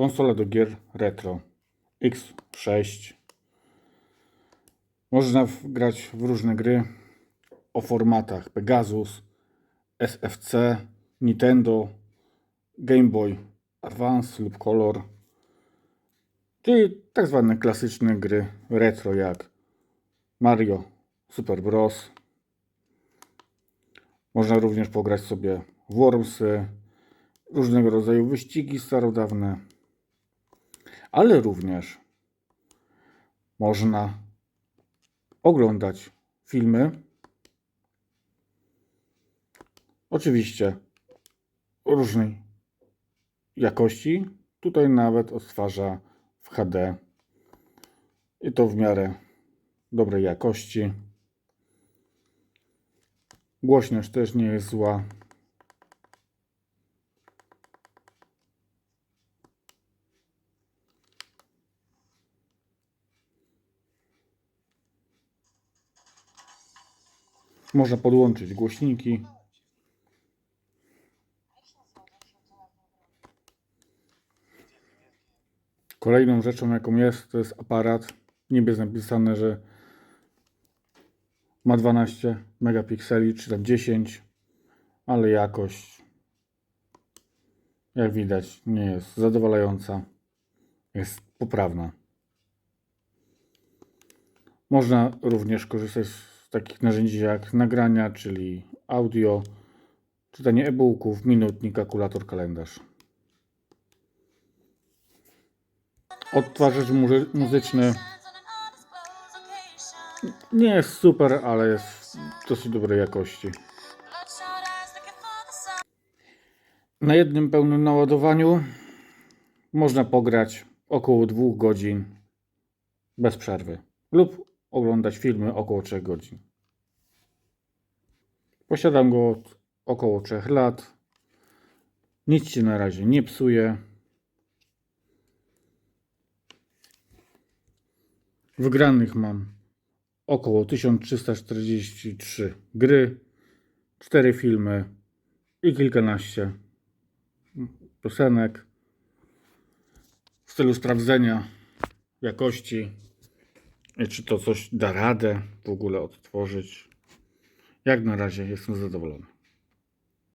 konsola do gier retro X6. Można grać w różne gry o formatach Pegasus, SFC, Nintendo, Game Boy Advance lub Color, czyli tak zwane klasyczne gry retro jak Mario, Super Bros. Można również pograć sobie w Wormsy, różnego rodzaju wyścigi starodawne, ale również można oglądać filmy. Oczywiście różnej jakości. Tutaj nawet odtwarza w HD i to w miarę dobrej jakości. Głośność też nie jest zła. Można podłączyć głośniki. Kolejną rzeczą, jaką jest, to jest aparat. Niby jest napisane, że ma 12 megapikseli, czy tam 10, ale jakość, jak widać, nie jest zadowalająca. Jest poprawna. Można również korzystać z takich narzędzi jak nagrania, czyli audio, czytanie e-booków, minutnik, kalkulator, kalendarz. Odtwarzacz muzy- muzyczny nie jest super, ale jest dosyć dobrej jakości. Na jednym pełnym naładowaniu można pograć około 2 godzin bez przerwy lub oglądać filmy około 3 godzin. Posiadam go od około 3 lat. Nic się na razie nie psuje. Wygranych mam około 1343 gry, 4 filmy i kilkanaście piosenek. W celu sprawdzenia jakości, czy to coś da radę w ogóle odtworzyć. Jak na razie jestem zadowolony.